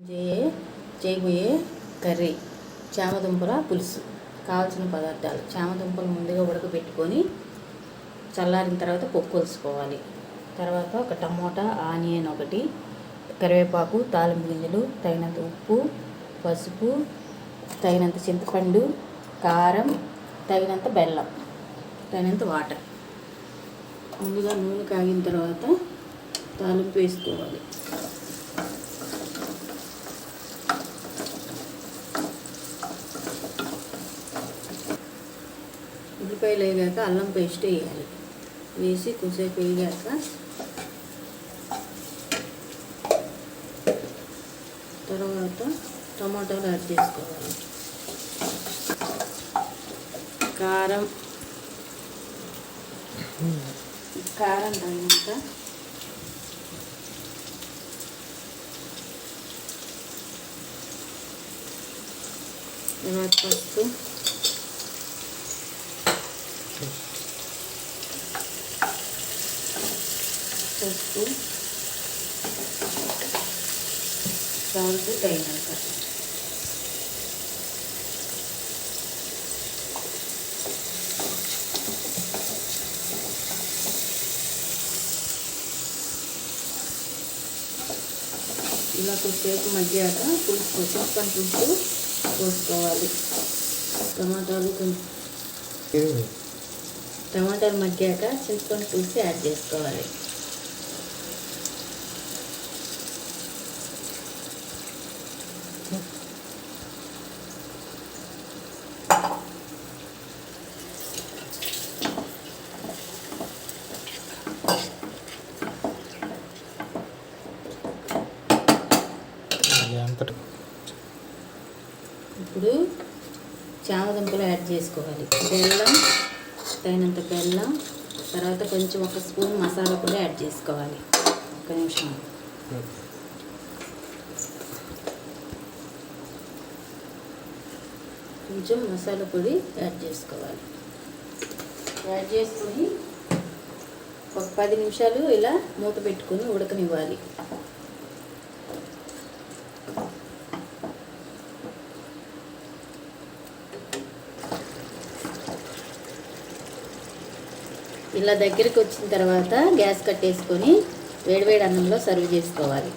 చేయే చేయబోయే కర్రీ చామదుంపల పులుసు. కావాల్సిన పదార్థాలు. చామదుంపలు ముందుగా ఉడకబెట్టుకొని చల్లారిన తర్వాత పప్పు కొలుసుకోవాలి. తర్వాత ఒక టమోటా ఆనియన్ ఒకటి కరివేపాకు తాలింపు గింజలు తగినంత ఉప్పు పసుపు తగినంత చింతపండు కారం తగినంత బెల్లం తగినంత వాటర్. ముందుగా నూనె కాగిన తర్వాత తాలింపు వేసుకోవాలి. ఉల్లిపాయలు వేగాక అల్లం పేస్ట్ వేయాలి. వేసి కొద్దిసేపు వేగాక తర్వాత టమాటాలు యాడ్ చేసుకోవాలి. కారం. కారం తగినంత తర్వాత పసుపు. పసుపు సాల్ట్ తగినంత ఇలా కొద్దిసేపు మగ్గాక పులుసు చికెన్ పులుసు పోసుకోవాలి. టమాటాలు కొంచెం టమాటాలు మగ్గాక చింతపండు పులుసు యాడ్ చేసుకోవాలి. ఇప్పుడు చామదుంపలు యాడ్ చేసుకోవాలి. బెల్లం తగినంత బెల్లం తర్వాత కొంచెం ఒక స్పూన్ మసాలా కూడా యాడ్ చేసుకోవాలి. ఒక నిమిషం. కొంచెం మసాలా పొడి యాడ్ చేసుకోవాలి. యాడ్ చేసుకొని ఒక పది నిమిషాలు ఇలా మూత పెట్టుకొని ఉడకనివ్వాలి. ఇలా దగ్గరికి వచ్చిన తర్వాత గ్యాస్ కట్టేసుకొని వేడివేడి అన్నంలో సర్వ్ చేసుకోవాలి.